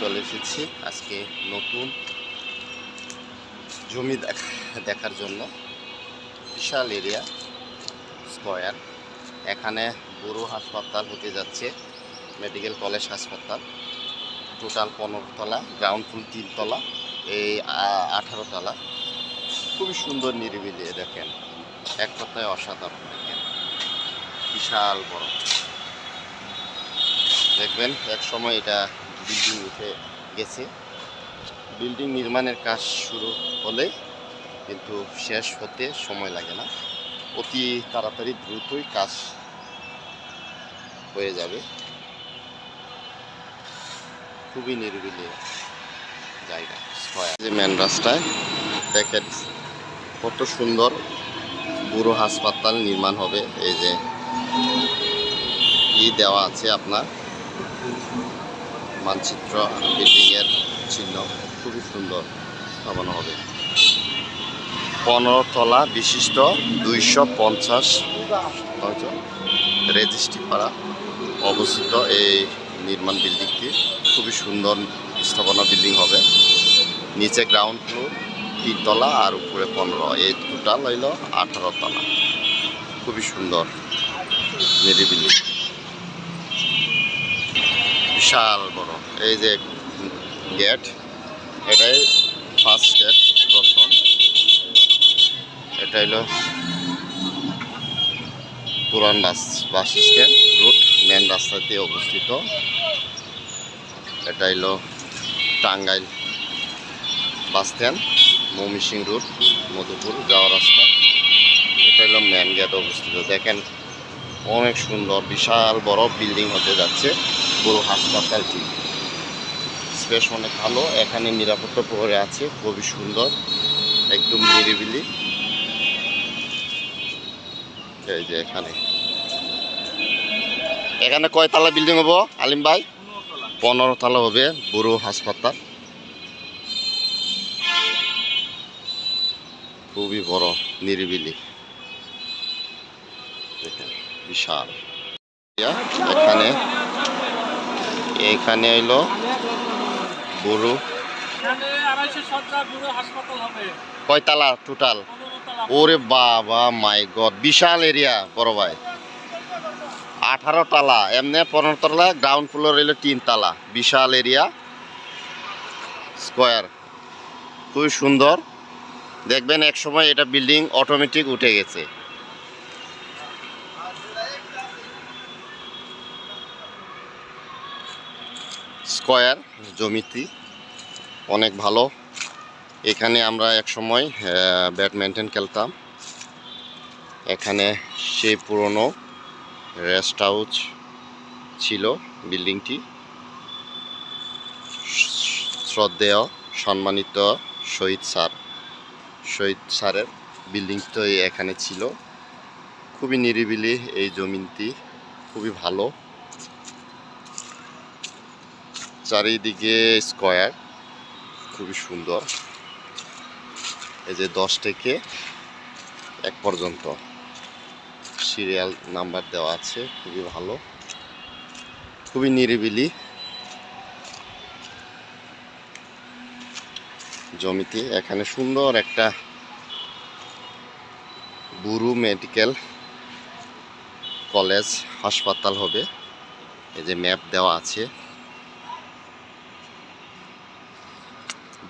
চলে এসেছি আজকে নতুন জমি দেখা দেখার জন্য। বিশাল এরিয়া, স্কোয়ার। এখানে বড় হাসপাতাল হতে যাচ্ছে, মেডিকেল কলেজ হাসপাতাল। টোটাল পনেরো তলা গ্রাউন্ড ফুল তিনতলা এই আঠারো তলা। খুবই সুন্দর নিরিবিলি দেখেন। এক কথায় অসাধারণ দেখেন। বিশাল বড়। দেখবেন, এক সময় এটা বিল্ডিং উঠে গেছে। বিল্ডিং নির্মাণের কাজ শুরু হলে কিন্তু শেষ হতে সময় লাগে না। অতি তাড়াতাড়ি দ্রুতই কাজ হয়ে যাবে। খুবই নিরিবিলি জায়গা যে মেন রাস্তায় দেখেন কত সুন্দর বুড়ো হাসপাতাল নির্মাণ হবে। এই যে ই দেওয়া আছে আপনার। মানচিত্র বিল্ডিংয়ের চিহ্ন খুবই সুন্দর স্থাপনা হবে। পনেরো তলা বিশিষ্ট দুইশো পঞ্চাশ রেজিস্ট্রি পাড়া অবস্থিত এই নির্মাণ বিল্ডিংটি খুবই সুন্দর স্থাপনা বিল্ডিং হবে। নিচে গ্রাউন্ড ফ্লোর তিনতলা আর উপরে পনেরো। এই টোটাল হইল আঠারো তলা। খুবই সুন্দর। নিরিবিলি বিশাল বড়। এই যে গেট এটাই ফার্স্ট গেট প্রথম। এটা হলো পুরান bus bus stand route main রাস্তাতে অবস্থিত। এটা হলো Tangail bus stand, Mymensingh route Madhupur যাওয়ার রাস্তা। এটা হলো মেন গেট অবস্থিত। দেখেন অনেক সুন্দর, বিশাল বড় বিল্ডিং হতে যাচ্ছে পুরো হাসপাতালটি। স্পেস অনেক ভালো, এখানে নিরাপত্তা প্রহরে আছে, খুবই সুন্দর, একদম নিরিবিলি। এই যে এখানে। এখানে কয় তালা বিল্ডিং হব, আলিম ভাই? পনেরো তালা হবে বুড়ো হাসপাতাল। খুবই বড়, নিরিবিলি। দেখেন। বিশাল। এখানে এখানে এলো বুড়ো। কয়তালা টোটাল ওরে বাবা মাই গড বিশাল এরিয়া বড় ভাই। আঠারো তালা, এমনি পনেরো তলা গ্রাউন্ড ফ্লোর এলো তিন তালা, বিশাল এরিয়া স্কোয়ার খুবই সুন্দর। দেখবেন এক সময় এটা বিল্ডিং অটোমেটিক উঠে গেছে। স্কোয়ার জমিটি অনেক ভালো। এখানে আমরা এক সময় ব্যাডমিন্টন খেলতাম। এখানে সেই পুরনো রেস্ট হাউস ছিল বিল্ডিংটি। শ্রদ্ধেয়, সম্মানিত শহীদ স্যার, শহীদ স্যারের বিল্ডিং তো এখানে ছিল। খুবই নিরিবিলি এই জমিনটি, খুবই ভালো। চারিদিকে স্কোয়ার। খুবই সুন্দর। এই যে দশ থেকে এক পর্যন্ত। সিরিয়াল নাম্বার দেওয়া আছে, খুবই ভালো। খুবই নিরিবিলি। জমিতে এখানে সুন্দর একটা বুরু মেডিকেল কলেজ, হাসপাতাল হবে। এই যে ম্যাপ দেওয়া আছে।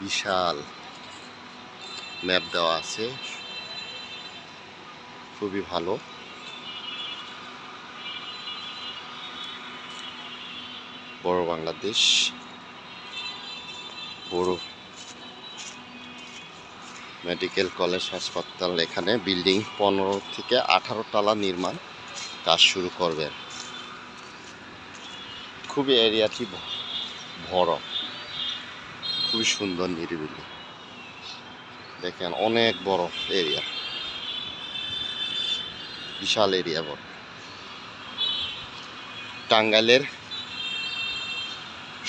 বিশাল ম্যাপ দেওয়া আছে। খুবই ভালো। বড় বাংলাদেশ। বড় মেডিকেল কলেজ, হাসপাতাল এখানে। বিল্ডিং পনেরো থেকে আঠারো তলা নির্মাণ কাজ শুরু করবে। খুবই এরিয়াটি বড় খুবই সুন্দর নিরিবিলি। দেখেন অনেক বড় এরিয়া বিশাল এরিয়া বড়। টাঙ্গাইলের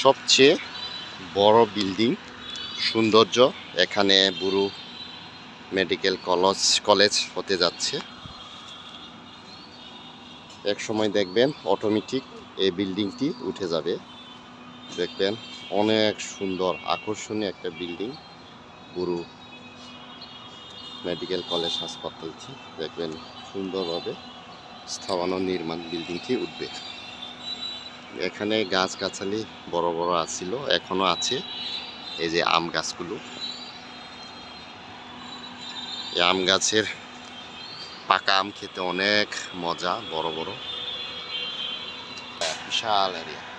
সবচেয়ে বড় বিল্ডিং সৌন্দর্য এখানে বুড়ো মেডিকেল কলেজ কলেজ হতে যাচ্ছে। এক সময় দেখবেন অটোমেটিক এই বিল্ডিংটি উঠে যাবে। দেখবেন অনেক সুন্দর, আকর্ষণীয় একটা বিল্ডিং গুরু মেডিকেল কলেজ হাসপাতালটি দেখবেন সুন্দরভাবে স্থাপনা নির্মাণ বিল্ডিংটি উঠবে। এখানে গাছগাছালি বড় বড় আছিল, এখনও আছে। এই যে আম গাছগুলো। এই আম গাছের পাকা আম খেতে অনেক মজা, বড় বড়। বিশাল এরিয়া